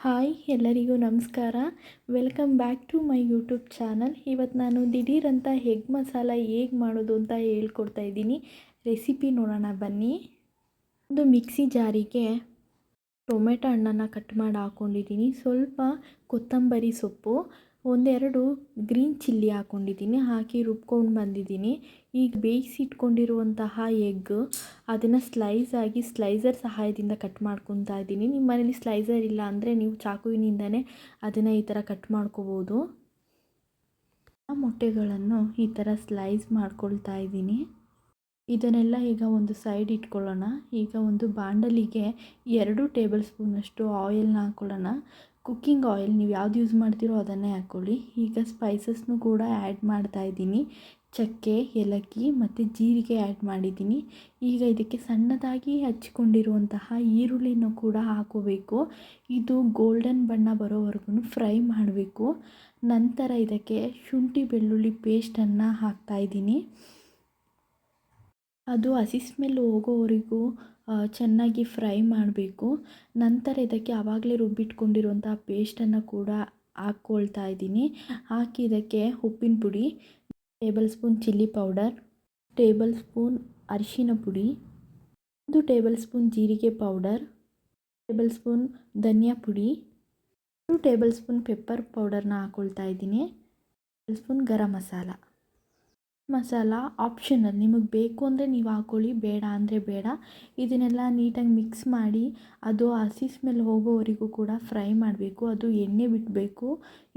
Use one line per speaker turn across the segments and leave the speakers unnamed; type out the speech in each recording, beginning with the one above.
Hi, ಎಲ್ಲರಿಗೂ ನಮಸ್ಕಾರ. Welcome back to my YouTube channel. ಇವತ್ತು ನಾನು ದಿಢೀರಂತ ಅಂತ ಎಗ್ ಮಸಾಲ ಹೇಗೆ ಮಾಡೋದು ಅಂತ ಹೇಳ್ಕೊಡ್ತಾ ಇದ್ದೀನಿ. ರೆಸಿಪಿ ನೋಡೋಣ, ಬನ್ನಿ. ಒಂದು ಮಿಕ್ಸಿ ಜಾರಿಗೆ ಟೊಮೆಟೊ ಹಣ್ಣನ್ನು ಕಟ್ ಮಾಡಿ ಹಾಕ್ಕೊಂಡಿದ್ದೀನಿ ಸ್ವಲ್ಪ ಕೊತ್ತಂಬರಿ ಸೊಪ್ಪು ಒಂದೆರಡು ಗ್ರೀನ್ ಚಿಲ್ಲಿ ಹಾಕ್ಕೊಂಡಿದ್ದೀನಿ ಹಾಕಿ ರುಬ್ಕೊಂಡು ಬಂದಿದ್ದೀನಿ. ಈಗ ಬೇಯಿಸಿಟ್ಕೊಂಡಿರುವಂತಹ ಎಗ್ ಅದನ್ನು ಸ್ಲೈಸ್ ಆಗಿ ಸ್ಲೈಸರ್ ಸಹಾಯದಿಂದ ಕಟ್ ಮಾಡ್ಕೊತಾ ಇದ್ದೀನಿ. ನಿಮ್ಮ ಮನೇಲಿ ಸ್ಲೈಸರ್ ಇಲ್ಲ ಅಂದರೆ ನೀವು ಚಾಕುವಿನಿಂದನೇ ಅದನ್ನು ಈ ಥರ ಕಟ್ ಮಾಡ್ಕೋಬೋದು. ಆ ಮೊಟ್ಟೆಗಳನ್ನು ಈ ಥರ ಸ್ಲೈಸ್ ಮಾಡ್ಕೊಳ್ತಾ ಇದ್ದೀನಿ. ಇದನ್ನೆಲ್ಲ ಈಗ ಒಂದು ಸೈಡ್ ಇಟ್ಕೊಳ್ಳೋಣ. ಈಗ ಒಂದು ಬಾಂಡಲಿಗೆ ಎರಡು ಟೇಬಲ್ ಸ್ಪೂನಷ್ಟು ಆಯಿಲ್ನ ಹಾಕ್ಕೊಳ್ಳೋಣ ಕುಕ್ಕಿಂಗ್ ಆಯಿಲ್ ನೀವು ಯಾವ್ದು ಯೂಸ್ ಮಾಡ್ತೀರೋ ಅದನ್ನೇ ಹಾಕ್ಕೊಳ್ಳಿ. ಈಗ ಸ್ಪೈಸಸ್ನು ಕೂಡ ಆ್ಯಡ್ ಮಾಡ್ತಾ ಇದ್ದೀನಿ. ಚಕ್ಕೆ, ಏಲಕ್ಕಿ ಮತ್ತು ಜೀರಿಗೆ ಆ್ಯಡ್ ಮಾಡಿದ್ದೀನಿ. ಈಗ ಇದಕ್ಕೆ ಸಣ್ಣದಾಗಿ ಹಚ್ಕೊಂಡಿರುವಂತಹ ಈರುಳ್ಳಿನೂ ಕೂಡ ಹಾಕೋಬೇಕು. ಇದು ಗೋಲ್ಡನ್ ಬಣ್ಣ ಬರೋವರೆಗೂ ಫ್ರೈ ಮಾಡಬೇಕು. ನಂತರ ಇದಕ್ಕೆ ಶುಂಠಿ ಬೆಳ್ಳುಳ್ಳಿ ಪೇಸ್ಟನ್ನು ಹಾಕ್ತಾಯಿದ್ದೀನಿ ಅದು ಹಸಿ ಸ್ಮೆಲ್ ಹೋಗೋವರೆಗೂ ಚೆನ್ನಾಗಿ ಫ್ರೈ ಮಾಡಬೇಕು. ನಂತರ ಇದಕ್ಕೆ ಆವಾಗಲೇ ರುಬ್ಬಿಟ್ಕೊಂಡಿರುವಂಥ ಪೇಸ್ಟನ್ನು ಕೂಡ ಹಾಕ್ಕೊಳ್ತಾ ಇದ್ದೀನಿ. ಹಾಕಿ ಇದಕ್ಕೆ ಉಪ್ಪಿನ ಪುಡಿ, tablespoon chilli powder, tablespoon ಅರಿಶಿನ ಪುಡಿ, ಒಂದು ಟೇಬಲ್ ಸ್ಪೂನ್ ಜೀರಿಗೆ ಪೌಡರ್, ಟೇಬಲ್ ಸ್ಪೂನ್ ಧನಿಯಾ ಪುಡಿ ಟು ಟೇಬಲ್ ಸ್ಪೂನ್ ಪೆಪ್ಪರ್ ಪೌಡರ್ನ ಹಾಕ್ಕೊಳ್ತಾ ಇದ್ದೀನಿ. Tablespoon garam masala. Masala optional ನಿಮಗೆ ಬೇಕು ಅಂದರೆ ನೀವು ಹಾಕ್ಕೊಳ್ಳಿ ಬೇಡ ಅಂದರೆ ಬೇಡ. ಇದನ್ನೆಲ್ಲ ನೀಟಾಗಿ ಮಿಕ್ಸ್ ಮಾಡಿ, ಅದು ಹಸಿ ಸ್ಮೆಲ್ ಹೋಗೋವರೆಗೂ ಕೂಡ ಫ್ರೈ ಮಾಡಬೇಕು. ಅದು ಎಣ್ಣೆ ಬಿಡಬೇಕು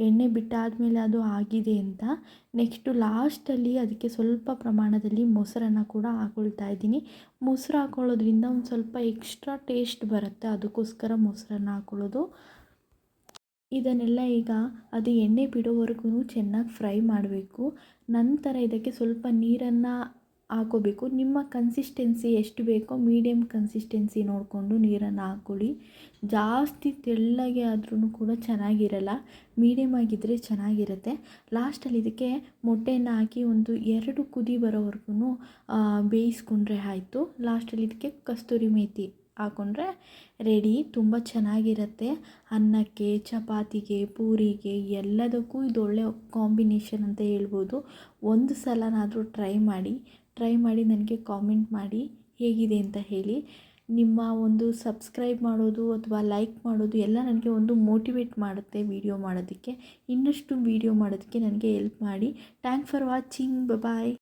ಎಣ್ಣೆ ಬಿಟ್ಟಾದಮೇಲೆ ಅದು ಆಗಿದೆ ಅಂತ. ನೆಕ್ಸ್ಟು ಲಾಸ್ಟಲ್ಲಿ ಅದಕ್ಕೆ ಸ್ವಲ್ಪ ಪ್ರಮಾಣದಲ್ಲಿ ಮೊಸರನ್ನು ಕೂಡ ಹಾಕೊಳ್ತಾ ಇದ್ದೀನಿ. ಮೊಸರು ಹಾಕ್ಕೊಳ್ಳೋದ್ರಿಂದ ಒಂದು ಸ್ವಲ್ಪ ಎಕ್ಸ್ಟ್ರಾ ಟೇಸ್ಟ್ ಬರುತ್ತೆ. ಅದಕ್ಕೋಸ್ಕರ ಮೊಸರನ್ನು ಹಾಕ್ಕೊಳ್ಳೋದು ಇದನ್ನೆಲ್ಲ ಈಗ ಅದು ಎಣ್ಣೆ ಬಿಡೋವರೆಗೂ ಚೆನ್ನಾಗಿ ಫ್ರೈ ಮಾಡಬೇಕು. ನಂತರ ಇದಕ್ಕೆ ಸ್ವಲ್ಪ ನೀರನ್ನು ಹಾಕೋಬೇಕು. ನಿಮ್ಮ ಕನ್ಸಿಸ್ಟೆನ್ಸಿ ಎಷ್ಟು ಬೇಕೋ ಮೀಡಿಯಮ್ ಕನ್ಸಿಸ್ಟೆನ್ಸಿ ನೋಡಿಕೊಂಡು ನೀರನ್ನು ಹಾಕ್ಕೊಳ್ಳಿ ಜಾಸ್ತಿ ತೆಳ್ಳಗೆ ಆದ್ರೂ ಕೂಡ ಚೆನ್ನಾಗಿರಲ್ಲ. ಮೀಡಿಯಮ್ ಆಗಿದ್ದರೆ ಚೆನ್ನಾಗಿರುತ್ತೆ. ಲಾಸ್ಟಲ್ಲಿ ಇದಕ್ಕೆ ಮೊಟ್ಟೆಯನ್ನು ಹಾಕಿ ಒಂದು ಎರಡು ಕುದಿ ಬರೋವರೆಗೂ ಬೇಯಿಸ್ಕೊಂಡ್ರೆ ಆಯಿತು. ಲಾಸ್ಟಲ್ಲಿ ಇದಕ್ಕೆ ಕಸ್ತೂರಿ ಮೇಥಿ ಹಾಕ್ಕೊಂಡ್ರೆ ರೆಡಿ ತುಂಬ ಚೆನ್ನಾಗಿರುತ್ತೆ. ಅನ್ನಕ್ಕೆ, ಚಪಾತಿಗೆ, ಪೂರಿಗೆ, ಎಲ್ಲದಕ್ಕೂ ಇದು ಒಳ್ಳೆ ಕಾಂಬಿನೇಷನ್ ಅಂತ ಹೇಳ್ಬೋದು. ಒಂದು ಸಲನಾದರೂ ಟ್ರೈ ಮಾಡಿ ಟ್ರೈ ಮಾಡಿ ನನಗೆ ಕಾಮೆಂಟ್ ಮಾಡಿ, ಹೇಗಿದೆ ಅಂತ ಹೇಳಿ. ನಿಮ್ಮ ಒಂದು ಸಬ್ಸ್ಕ್ರೈಬ್ ಮಾಡೋದು ಅಥವಾ ಲೈಕ್ ಮಾಡೋದು ಎಲ್ಲ ನನಗೆ ಒಂದು ಮೋಟಿವೇಟ್ ಮಾಡುತ್ತೆ ವೀಡಿಯೋ ಮಾಡೋದಕ್ಕೆ. ಇನ್ನಷ್ಟು ವೀಡಿಯೋ ಮಾಡೋದಕ್ಕೆ ನನಗೆ ಎಲ್ಪ್ ಮಾಡಿ. Thank for watching bye